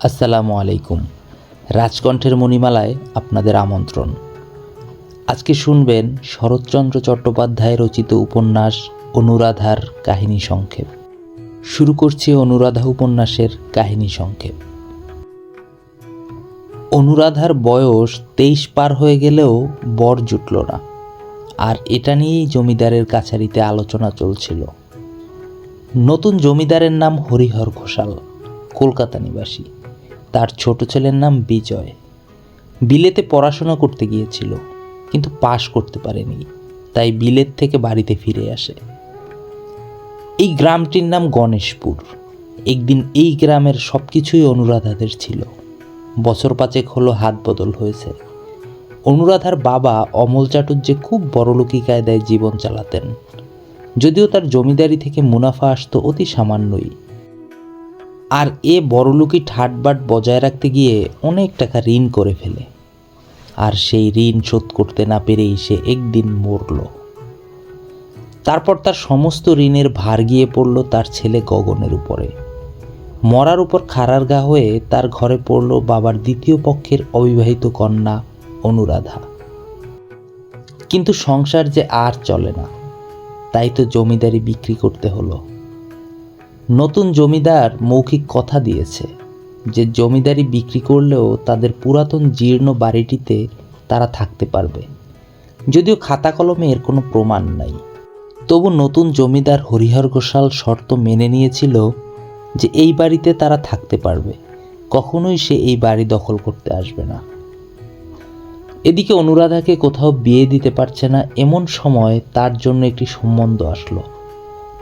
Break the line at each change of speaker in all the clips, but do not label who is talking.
আসসালামু আলাইকুম। রাজকণ্ঠের মণিমালায় আপনাদের আমন্ত্রণ। আজকে শুনবেন শরৎচন্দ্র চট্টোপাধ্যায় রচিত উপন্যাস অনুরাধার কাহিনী সংক্ষেপ। শুরু করছি অনুরাধা উপন্যাসের কাহিনী সংক্ষেপ। অনুরাধার বয়স তেইশ পার হয়ে গেলেও বর জুটল না, আর এটা নিয়েই জমিদারের কাছারিতে আলোচনা চলছিল। নতুন জমিদারের নাম হরিহর ঘোষাল, কলকাতা নিবাসী। তার ছোট ছেলের নাম বিজয়। বিলেতে পড়াশোনা করতে গিয়েছিল, কিন্তু পাশ করতে পারেনি, তাই বিলেত থেকে বাড়িতে ফিরে আসে। এই গ্রামটির নাম গণেশপুর। একদিন এই গ্রামের সব কিছুই অনুরাধাদের ছিল। বছর পাঁচেক হলো হাত বদল হয়েছে। অনুরাধার বাবা অমল চাটুর্যে খুব বড়লোকি কায়দায় জীবন চালাতেন। যদিও তার জমিদারি থেকে মুনাফা আসতো অতি সামান্যই। আর এ বড়লোকি ঠাটবাট বজায় রাখতে গিয়ে অনেক টাকা ঋণ করে ফেলে। আর সেই ঋণ শোধ করতে না পেরেই সে একদিন মরল। তারপর তার সমস্ত ঋণের ভার গিয়ে পড়ল তার ছেলে গগনের উপরে। মরার উপর খাড়ার গা হয়ে তার ঘরে পড়ল বাবার দ্বিতীয় পক্ষের অবিবাহিত কন্যা অনুরাধা। কিন্তু সংসার যে আর চলে না, তাই তো জমিদারি বিক্রি করতে হলো। নতুন জমিদার মৌখিক কথা দিয়েছে যে জমিদারি বিক্রি করলেও তাদের পুরাতন জীর্ণ বাড়িটিতে তারা থাকতে পারবে। যদিও খাতা কলমে এর কোনো প্রমাণ নাই। তবু নতুন জমিদার হরিহর ঘোষাল শর্ত মেনে নিয়েছিল যে এই বাড়িতে তারা থাকতে পারবে। কখনোই সে এই বাড়ি দখল করতে আসবে না। এদিকে অনুরাধাকে কোথাও বিয়ে দিতে পারছে না, এমন সময় তার জন্য একটি সম্বন্ধ আসলো।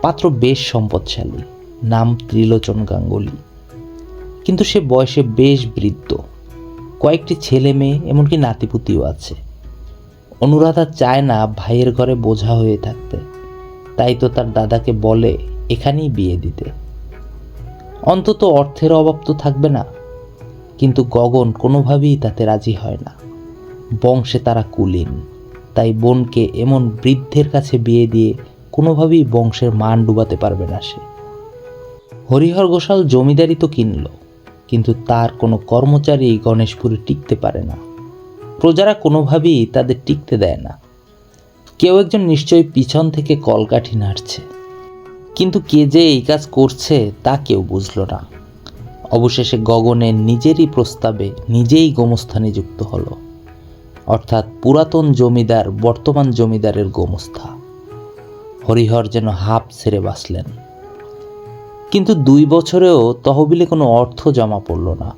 পাত্র বেশ সম্পদশালী। নাম ত্রিলোচন গাঙ্গুলি। কিন্তু সে বয়সে বেশ বৃদ্ধ। কয়েকটি ছেলে মেয়ে, এমনকি নাতিপুতিও আছে। অনুরাধা চায় না ভাইয়ের ঘরে বোঝা হয়ে থাকতে। তাই তো তার দাদাকে বলে, এখানেই বিয়ে দিতে। অন্তত অর্থের অভাব তো থাকবে না। কিন্তু গগন কোনোভাবেই তাতে রাজি হয় না। বংশে তারা কুলীন। তাই বোনকে এমন বৃদ্ধের কাছে বিয়ে দিয়ে কোনোভাবেই বংশের মান ডুবাতে পারবে না সে। হরিহর ঘোষাল জমিদারি তো কিনল, কিন্তু তার কোনো কর্মচারী গণেশপুরে টিকতে পারে না। প্রজারা কোনোভাবেই তাদের টিকতে দেয় না। কেউ একজন নিশ্চয়ই পিছন থেকে কলকাঠি নাড়ছে। কিন্তু কে যে এই কাজ করছে তা কেউ বুঝল না। অবশেষে গগনের নিজেরই প্রস্তাবে নিজেই গোমস্থানে যুক্ত হলো। অর্থাৎ পুরাতন জমিদার বর্তমান জমিদারের গোমস্থা। হরিহর যেন হাফ ছেড়ে বাঁচলেন। কিন্তু দুই বছরেও তহবিলে কোনো অর্থ জমা পড়ল না।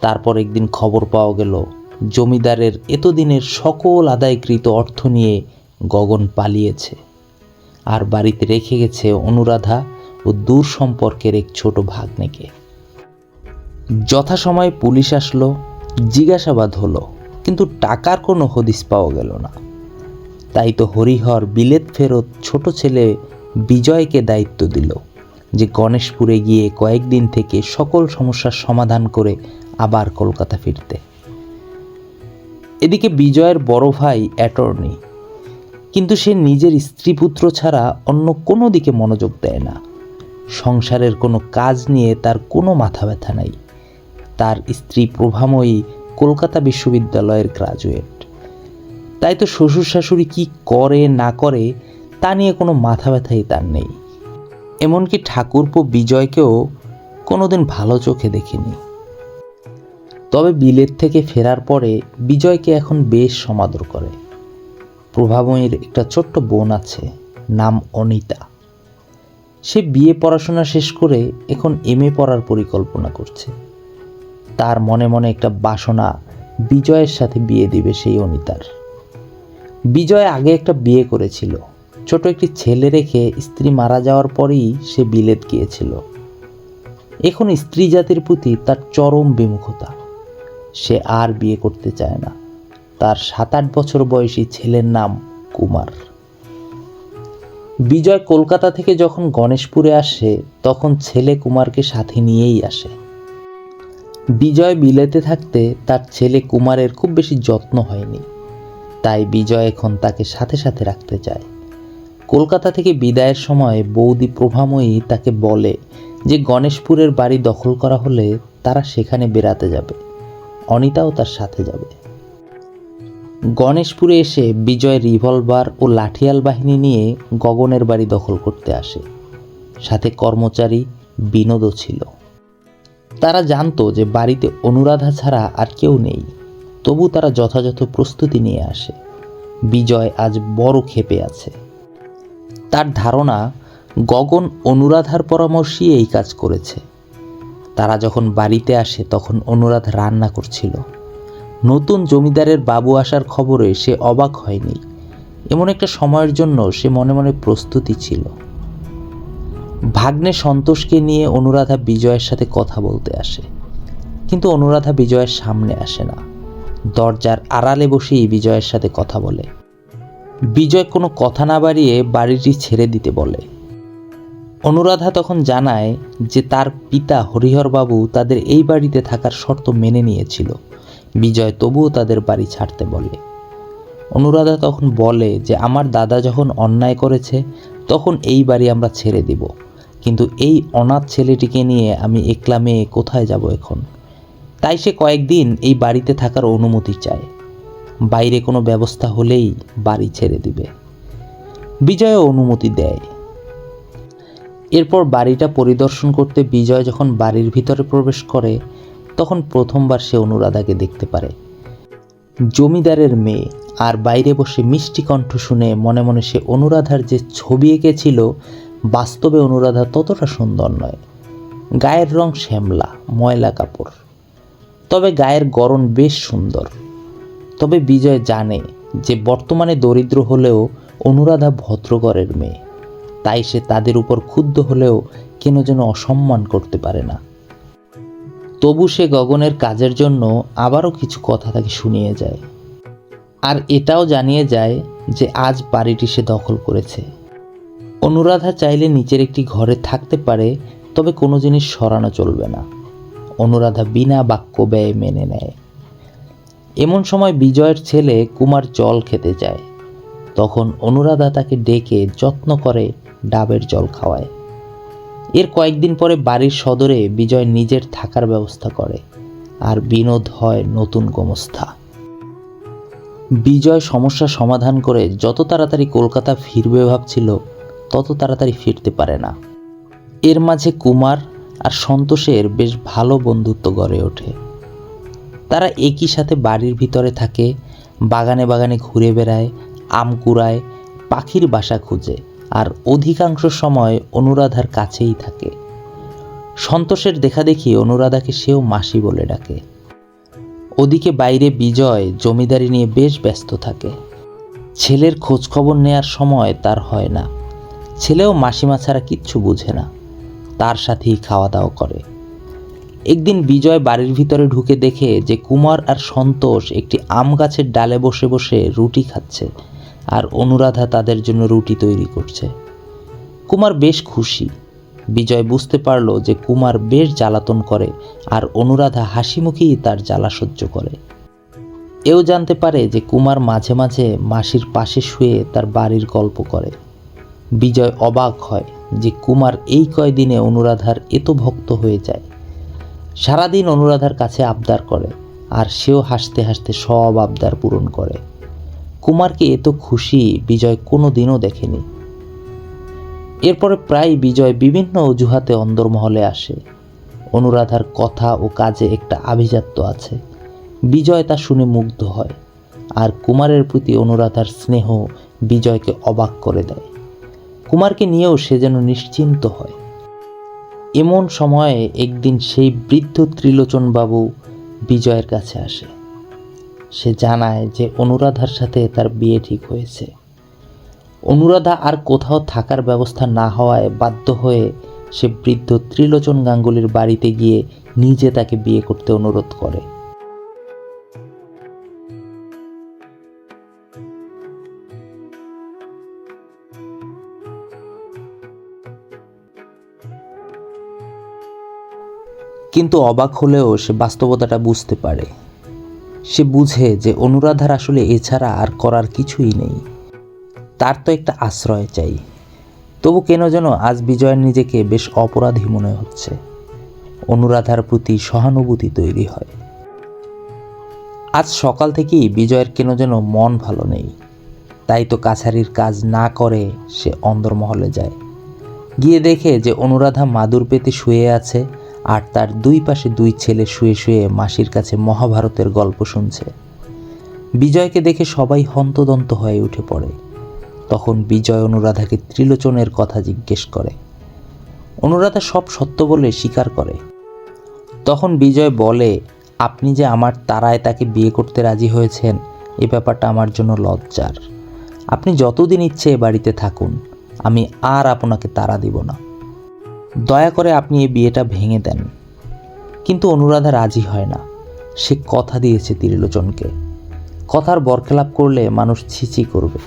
তারপর একদিন খবর পাওয়া গেল, জমিদারের এতদিনের সকল আদায়কৃত অর্থ নিয়ে গগন পালিয়েছে আর বাড়িতে রেখে গেছে অনুরাধা ও দূর সম্পর্কের এক ছোট ভাগ্নেকে। যথাসময়ে পুলিশ আসলো, জিজ্ঞাসাবাদ হলো, কিন্তু টাকার কোনো হদিস পাওয়া গেল না। তাই তো হরিহর বিলেত ফেরত ছোট ছেলে বিজয়কে দায়িত্ব দিল। যে গণেশপুরে গিয়ে কয়েকদিন থেকে সকল সমস্যার সমাধান করে আবার কলকাতা ফিরতে। এদিকে বিজয়ের বড় ভাই অ্যাটর্নি, কিন্তু সে নিজের স্ত্রী পুত্র ছাড়া অন্য কোনো দিকে মনোযোগ দেয় না। সংসারের কোনো কাজ নিয়ে তার কোনো মাথা ব্যথা নাই। তার স্ত্রী প্রভাময়ী কলকাতা বিশ্ববিদ্যালয়ের গ্রাজুয়েট। তাই তো শ্বশুর শাশুড়ি কী করে না করে তা নিয়ে কোনো মাথা ব্যথাই তার নেই। এমনকি ঠাকুরপো বিজয়কেও কোনোদিন ভালো চোখে দেখিনি। তবে বিলেত থেকে ফেরার পরে বিজয়কে এখন বেশ সমাদর করে। প্রভাবময়ীর একটা ছোট্ট বোন আছে, নাম অনিতা। সে বিয়ে পড়াশোনা শেষ করে এখন এম এ পড়ার পরিকল্পনা করছে। তার মনে মনে একটা বাসনা বিজয়ের সাথে বিয়ে দিবে সেই অনিতার। বিজয় আগে একটা বিয়ে করেছিল ছোট একটি ছেলে রেখে স্ত্রী মারা যাওয়ার পরেই সে বিলেত গিয়েছিল। এখন স্ত্রী জাতির প্রতি তার চরম বিমুখতা। সে আর বিয়ে করতে চায় না। তার সাত আট বছর বয়সী ছেলের নাম কুমার। বিজয় কলকাতা থেকে যখন গণেশপুরে আসে, তখন ছেলে কুমারকে সাথে নিয়েই আসে। বিজয় বিলেতে থাকতে তার ছেলে কুমারের খুব বেশি যত্ন হয়নি। তাই বিজয় এখন তাকে সাথে সাথে রাখতে চায়। কলকাতা থেকে বিদায়ের সময় বৌদি প্রভাময়ী তাকে বলে যে গণেশপুরের বাড়ি দখল করা হলে তারা সেখানে বেড়াতে যাবে। অনিতাও তার সাথে যাবে। গণেশপুরে এসে বিজয় রিভলভার ও লাঠিয়াল বাহিনী নিয়ে গগনের বাড়ি দখল করতে আসে। সাথে কর্মচারী, বিনোদও ছিল। তারা জানতো যে বাড়িতে অনুরাধা ছাড়া আর কেউ নেই। তবু তারা যথাযথ প্রস্তুতি নিয়ে আসে। বিজয় আজ বড় ক্ষেপে আছে। তার ধারণা গগন অনুরাধার পরামর্শেই এই কাজ করেছে। তারা যখন বাড়িতে আসে তখন অনুরাধ রান্না করছিল। নতুন জমিদারের বাবু আসার খবরে সে অবাক হয়নি। এমন একটা সময়ের জন্য সে মনে মনে প্রস্তুতি ছিল। ভাগ্নে সন্তোষকে নিয়ে অনুরাধা বিজয়ের সাথে কথা বলতে আসে। কিন্তু অনুরাধা বিজয়ের সামনে আসে না। দরজার আড়ালে বসেই বিজয়ের সাথে কথা বলে। বিজয় কোনো কথা না বাড়িয়ে বাড়িটি ছেড়ে দিতে বলে। অনুরাধা তখন জানায় যে তার পিতা হরিহরবাবু তাদের এই বাড়িতে থাকার শর্ত মেনে নিয়েছিল। বিজয় তবুও তাদের বাড়ি ছাড়তে বলে। অনুরাধা তখন বলে যে, আমার দাদা যখন অন্যায় করেছে, তখন এই বাড়ি আমরা ছেড়ে দিব। কিন্তু এই অনাথ ছেলেটিকে নিয়ে আমি একলা মেয়ে কোথায় যাব এখন? তাই সে কয়েকদিন এই বাড়িতে থাকার অনুমতি চায়। বাইরে কোনো ব্যবস্থা হলেই বাড়ি ছেড়ে দিবে। বিজয় অনুমতি দেয়। এরপর বাড়িটা পরিদর্শন করতে বিজয় যখন বাড়ির ভিতরে প্রবেশ করে, তখন প্রথমবার সে অনুরাধাকে দেখতে পারে। জমিদারের মেয়ে আর বাইরে বসে মিষ্টি কণ্ঠ শুনে মনে মনে সে অনুরাধার যে ছবি এঁকেছিল, বাস্তবে অনুরাধা ততটা সুন্দর নয়। গায়ের রং শ্যামলা, ময়লা কাপড়। তবে গায়ের গড়ন বেশ সুন্দর। তবে বিজয় জানে যে বর্তমানে দরিদ্র হলেও অনুরাধা ভদ্রগড়ের মেয়ে। তাই সে তাদের উপর ক্ষুব্ধ হলেও কেন যেন অসম্মান করতে পারে না। তবু সে গগনের কাজের জন্য আবারও কিছু কথা তাকে শুনিয়ে যায়। আর এটাও জানিয়ে যায় যে আজ বাড়িটি সে দখল করেছে। অনুরাধা চাইলে নিচের একটি ঘরে থাকতে পারে, তবে কোনো জিনিস সরানো চলবে না। অনুরাধা বিনা বাক্য ব্যয়ে মেনে নেয়। এমন সময় বিজয়ের ছেলে কুমার জল খেতে যায়। তখন অনুরাধা তাকে ডেকে যত্ন করে ডাবের জল খাওয়ায়। এর কয়েকদিন পরে বাড়ির সদরে বিজয় নিজের থাকার ব্যবস্থা করে আর বিনোদ হয় নতুন গোমস্থা বিজয় সমস্যা সমাধান করে যত তাড়াতাড়ি কলকাতা ফিরবে ভাবছিল, তত তাড়াতাড়ি ফিরতে পারে না। এর মাঝে কুমার আর সন্তোষের বেশ ভালো বন্ধুত্ব গড়ে ওঠে। তারা একই সাথে বাড়ির ভিতরে থাকে, বাগানে বাগানে ঘুরে বেড়ায়, আম কুড়ায়, পাখির বাসা খুঁজে, আর অধিকাংশ সময় অনুরাধার কাছেই থাকে। সন্তোষের দেখা দেখি অনুরাধাকে সেও মাসি বলে ডাকে। ওদিকে বাইরে বিজয় জমিদারি নিয়ে বেশ ব্যস্ত থাকে। ছেলের খোঁজখবর নেয়ার সময় তার হয় না। ছেলেও মাসিমা ছাড়া কিচ্ছু বুঝে না। তার সাথেই খাওয়া দাওয়া করে। একদিন বিজয় বাড়ির ভিতরে ঢুকে দেখে যে কুমার আর সন্তোষ একটি আম গাছের ডালে বসে বসে রুটি খাচ্ছে আর অনুরাধা তাদের জন্য রুটি তৈরি করছে। কুমার বেশ খুশি। বিজয় বুঝতে পারল যে কুমার বেশ জ্বালাতন করে আর অনুরাধা হাসি মুখেই তার জ্বালা সহ্য করে। এও জানতে পারে যে কুমার মাঝে মাঝে মাসির পাশে শুয়ে তার বাড়ির গল্প করে। বিজয় অবাক হয় যে কুমার এই কয়দিনে অনুরাধার এত ভক্ত হয়ে যায়। সারাদিন অনুরাধার কাছে আবদার করে, আর সেও হাসতে হাসতে সব আবদার পূরণ করে। কুমারকে এত খুশি বিজয় কোনো দিনও দেখেনি। এরপরে প্রায় বিজয় বিভিন্ন অজুহাতে অন্দরমহলে আসে। অনুরাধার কথা ও কাজে একটা আভিজাত্য আছে। বিজয় তা শুনে মুগ্ধ হয়, আর কুমারের প্রতি অনুরাধার স্নেহ বিজয়কে অবাক করে দেয়। কুমারকে নিয়েও সে যেন নিশ্চিন্ত হয়। এমন সময়ে একদিন সেই বৃদ্ধ ত্রিলোচন বাবু বিজয়ের কাছে আসে। সে জানায় যে অনুরাধার সাথে তার বিয়ে ঠিক হয়েছে। অনুরাধা আর কোথাও থাকার ব্যবস্থা না হওয়ায় বাধ্য হয়ে সে বৃদ্ধ ত্রিলোচন গাঙ্গুলির বাড়িতে গিয়ে নিজে তাকে বিয়ে করতে অনুরোধ করে। কিন্তু অবাক হলেও সে বাস্তবতাটা বুঝতে পারে। সে বুঝে যে অনুরাধার আসলে এছাড়া আর করার কিছুই নেই। তার তো একটা আশ্রয় চাই। তবু কেন যেন আজ বিজয়ের নিজেকে বেশ অপরাধী মনে হচ্ছে। অনুরাধার প্রতি সহানুভূতি তৈরি হয়। আজ সকাল থেকেই বিজয়ের কেন যেন মন ভালো নেই। তাই তো কাছারির কাজ না করে সে অন্দরমহলে যায়। গিয়ে দেখে যে অনুরাধা মাদুর পেতে শুয়ে আছে আর তার দুই পাশে দুই ছেলে শুয়ে শুয়ে মাসির কাছে মহাভারতের গল্প শুনছে। বিজয়কে দেখে সবাই হন্তদন্ত হয়ে উঠে পড়ে। তখন বিজয় অনুরাধাকে ত্রিলোচনের কথা জিজ্ঞেস করে। অনুরাধা সব সত্য বলে স্বীকার করে। তখন বিজয় বলে, আপনি যে আমার তারায় তাকে বিয়ে করতে রাজি হয়েছেন, এ ব্যাপারটা আমার জন্য লজ্জার। আপনি যতদিন ইচ্ছে এ বাড়িতে থাকুন, আমি আর আপনাকে তারা দিব না। দয়া করে আপনি এই বিয়েটা ভেঙে দেন। কিন্তু অনুরাধা রাজি হয় না। সে কথা দিয়েছে ত্রিলোচনকে। কথার বরখেলাপ করলে মানুষ ছিচি করবে।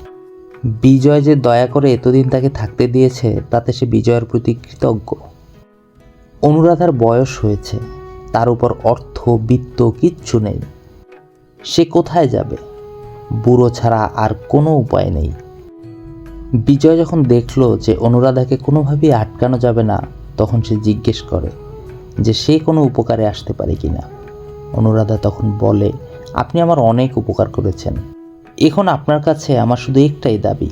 বিজয় যে দয়া করে এতদিন তাকে থাকতে দিয়েছে, তাতে সে বিজয়ের প্রতি কৃতজ্ঞ। অনুরাধার বয়স হয়েছে। তার উপর অর্থ, বিত্ত কিচ্ছু নেই। সে কোথায় যাবে? বুড়ো ছাড়া আর কোনো উপায় নেই। বিজয় যখন দেখল যে অনুরাধাকে কোনোভাবেই আটকানো যাবে না তখন সে জিজ্ঞেস করে যে সে কোনো উপকারে আসতে পারে কিনা অনুরাধা তখন বলে, আপনি আমার অনেক উপকার করেছেন। এখন আপনার কাছে আমার শুধু একটাই দাবি,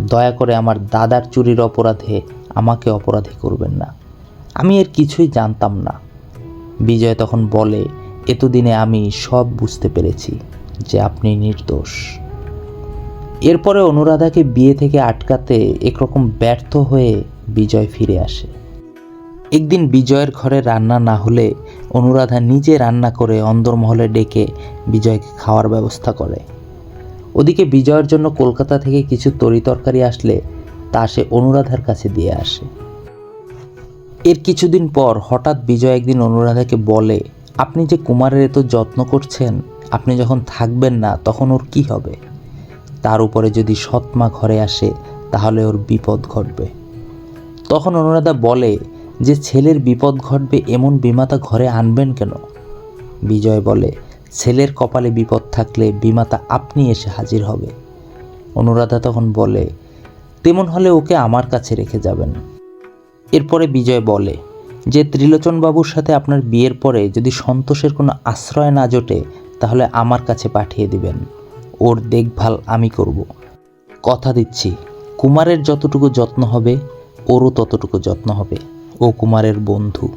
দয়া করে আমার দাদার চুরির অপরাধে আমাকে অপরাধী করবেন না। আমি এর কিছুই জানতাম না। বিজয় তখন বলে, এতদিনে আমি সব বুঝতে পেরেছি যে আপনি নির্দোষ। এরপরে অনুরাধাকে বিয়ে থেকে আটকাতে একরকম ব্যর্থ হয়ে বিজয় ফিরে আসে। একদিন বিজয়ের ঘরে রান্না না হলে অনুরাধা নিজে রান্না করে অন্দরমহলে ডেকে বিজয়কে খাওয়ার ব্যবস্থা করে। ওদিকে বিজয়ের জন্য কলকাতা থেকে কিছু তরি তরকারি আসলে তা সে অনুরাধার কাছে দিয়ে আসে। এর কিছুদিন পর হঠাৎ বিজয় একদিন অনুরাধাকে বলে, আপনি যে কুমারের এত যত্ন করছেন, আপনি যখন থাকবেন না, তখন ওর কি হবে? তার উপরে যদি সৎমা ঘরে আসে, তাহলে ওর বিপদ ঘটবে। তখন অনুরাধা বলে যে ছেলের বিপদ ঘটবে এমন বিমাতা ঘরে আনবেন কেন? বিজয় বলে, ছেলের কপালে বিপদ থাকলে বিমাতা আপনি এসে হাজির হবে। অনুরাধা তখন বলে, তেমন হলে ওকে আমার কাছে রেখে যাবেন। এরপরে বিজয় বলে, যে ত্রিলোচন বাবুর সাথে আপনার বিয়ের পরে যদি সন্তোষের কোনো আশ্রয় না জোটে, তাহলে আমার কাছে পাঠিয়ে দিবেন। ওর দেখভাল আমি করব। কথা দিচ্ছি, কুমারের যতটুকু যত্ন হবে, ওরও ততটুকু যত্ন হবে। ও কুমারের বন্ধু।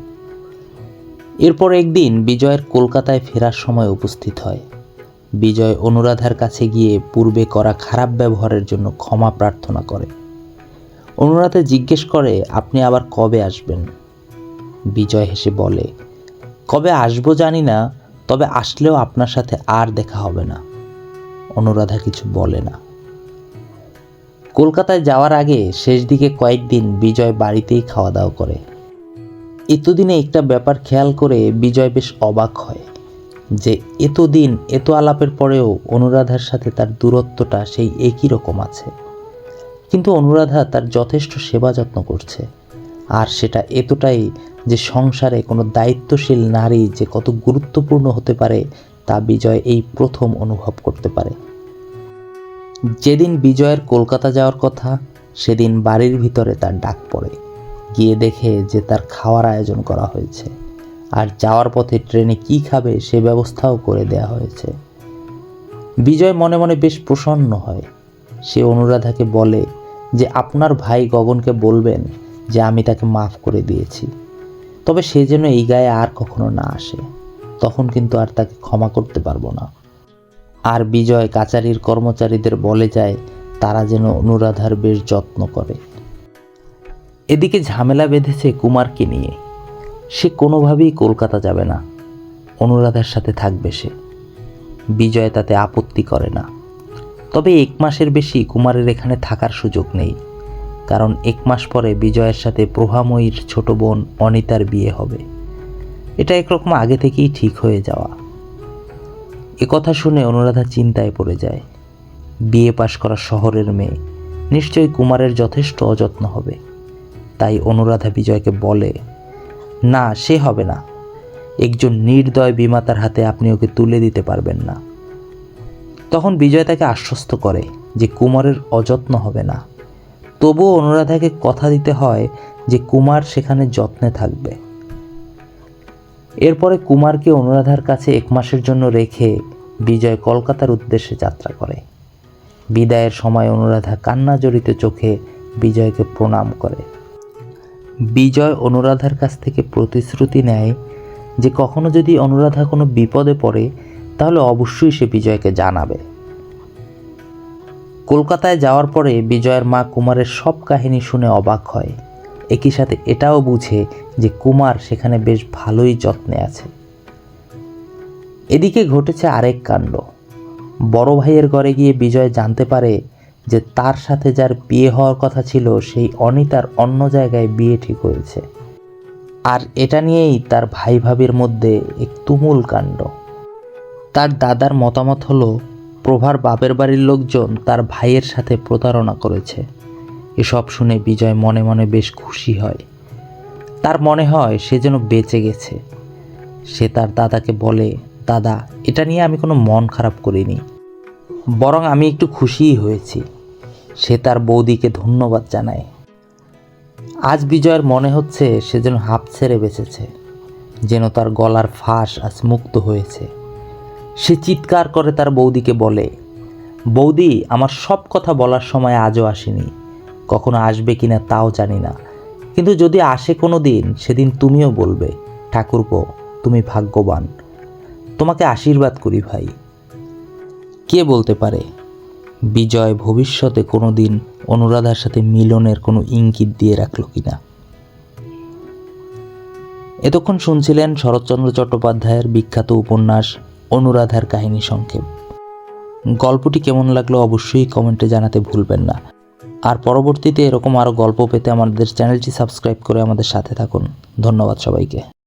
এরপর একদিন বিজয়ের কলকাতায় ফেরার সময় উপস্থিত হয়। বিজয় অনুরাধার কাছে গিয়ে পূর্বে করা খারাপ ব্যবহারের জন্য ক্ষমা প্রার্থনা করে। অনুরাধা জিজ্ঞেস করে, আপনি আবার কবে আসবেন? বিজয় হেসে বলে, কবে আসব জানি না, তবে আসলেও আপনার সাথে আর দেখা হবে না। অনুরাধা কিছু বলে না। কলকাতায় যাওয়ার আগে শেষ দিকে কয়েকদিন বিজয় বাড়িতেই খাওয়া দাওয়া করে। এতদিনে একটা ব্যাপার খেয়াল করে বিজয় বেশ অবাক হয় যে এতদিন এত আলাপের পরেও অনুরাধার সাথে তার দূরত্বটা সেই একই রকম আছে। কিন্তু অনুরাধা তার যথেষ্ট সেবা যত্ন করছে আর সেটা এতটাই যে সংসারে কোনো দায়িত্বশীল নারী যে কত গুরুত্বপূর্ণ হতে পারে তা বিজয় এই প্রথম অনুভব করতে পারে। যেদিন বিজয়ের কলকাতা যাওয়ার কথা, সেদিন বাড়ির ভিতরে তার ডাক পড়ে। গিয়ে দেখে যে তার খাওয়ার আয়োজন করা হয়েছে। আর যাওয়ার পথে ট্রেনে কি খাবে সে ব্যবস্থাও করে দেয়া হয়েছে। বিজয় মনে মনে বেশ প্রসন্ন হয়। সে অনুরাধাকে বলে যে আপনার ভাই গগনকে বলবেন যে আমি তাকে মাফ করে দিয়েছি। তবে সে যেন এই গায়ে আর কখনো না আসে। তখন কিন্তু আর তাকে ক্ষমা করতে পারব না। আর বিজয় কাচারির কর্মচারীদের বলে যায়, তারা যেন অনুরাধার বেশ যত্ন করে। এদিকে ঝামেলা বেঁধেছে কুমারকে নিয়ে। সে কোনোভাবেই কলকাতা যাবে না। অনুরাধার সাথে থাকবে সে। বিজয় তাতে আপত্তি করে না। তবে এক মাসের বেশি কুমারের এখানে থাকার সুযোগ নেই। কারণ এক মাস পরে বিজয়ের সাথে প্রভাময়ীর ছোট বোন অনিতার বিয়ে হবে। এটা একরকম আগে থেকেই ঠিক হয়ে যাওয়া। কথা শুনে অনুরাধা চিন্তায় পড়ে যায়। বিয়ে পাশ করা শহরের মেয়ে। নিশ্চয়ই কুমারের যথেষ্ট অযত্ন হবে। তাই অনুরাধা বিজয়কে বলে, না, সে হবে না। একজন নির্দয় বিমাতার হাতে আপনি ওকে তুলে দিতে পারবেন না। তখন বিজয় তাকে আশ্বস্ত করে যে কুমারের অযত্ন হবে না। তবুও অনুরাধাকে কথা দিতে হয় যে কুমার সেখানে যত্নে থাকবে। এরপরে কুমারকে অনুরাধার কাছে এক মাসের জন্য রেখে বিজয় কলকাতার উদ্দেশ্যে যাত্রা করে। বিদায়ের সময় অনুরাধা কান্না জড়িত চোখে বিজয়কে প্রণাম করে। বিজয় অনুরাধার কাছ থেকে প্রতিশ্রুতি নেয় যে কখনো যদি অনুরাধা কোনো বিপদে পড়ে, তাহলে অবশ্যই সে বিজয়কে জানাবে। কলকাতায় যাওয়ার পরে বিজয়ের মা কুমারের সব কাহিনী শুনে অবাক হয়। একই সাথে এটাও বুঝে যে কুমার সেখানে বেশ ভালোই যত্নে আছে। এদিকে ঘটেছে আরেক কাণ্ড। বড় ভাইয়ের ঘরে গিয়ে বিজয় জানতে পারে যে তার সাথে যার বিয়ে হওয়ার কথা ছিল, সেই অনিতার অন্য জায়গায় বিয়ে ঠিক হয়েছে আর এটা নিয়েই তার ভাই ভাবির মধ্যে এক তুমুল কাণ্ড। তার দাদার মতামত হলো, প্রভার বাপের বাড়ির লোকজন তার ভাইয়ের সাথে প্রতারণা করেছে। এসব শুনে বিজয় মনে মনে বেশ খুশি হয়। তার মনে হয় সে যেন বেঁচে গেছে। সে তার দাদাকে বলে, দাদা, এটা নিয়ে আমি কোনো মন খারাপ করিনি। বরং আমি একটু খুশিই হয়েছি। সে তার বৌদিকে ধন্যবাদ জানায়। আজ বিজয়ের মনে হচ্ছে সে যেন হাঁপ ছেড়ে বেঁচেছে, যেন তার গলার ফাঁস আজ মুক্ত হয়েছে। সে চিৎকার করে তার বৌদিকে বলে, বৌদি, আমার সব কথা বলার সময় আজও আসেনি। কখনো আসবে কিনা তাও জানি না। কিন্তু যদি আসে কোনো দিন সেদিন তুমিও বলবে, ঠাকুরপো, তুমি ভাগ্যবান। তোমাকে আশীর্বাদ করি ভাই। কে বলতে পারে বিজয় ভবিষ্যতে কোনো দিন অনুরাধার সাথে মিলনের কোনো ইঙ্গিত দিয়ে রাখল কিনা। এতক্ষণ শুনছিলেন শরৎচন্দ্র চট্টোপাধ্যায়ের বিখ্যাত উপন্যাস অনুরাধার কাহিনী সংক্ষেপ। গল্পটি কেমন লাগল অবশ্যই কমেন্টে জানাতে ভুলবেন না। আর পরবর্তীতে এরকম আরও গল্প পেতে আমাদের চ্যানেলটি সাবস্ক্রাইব করে আমাদের সাথে থাকুন। ধন্যবাদ সবাইকে।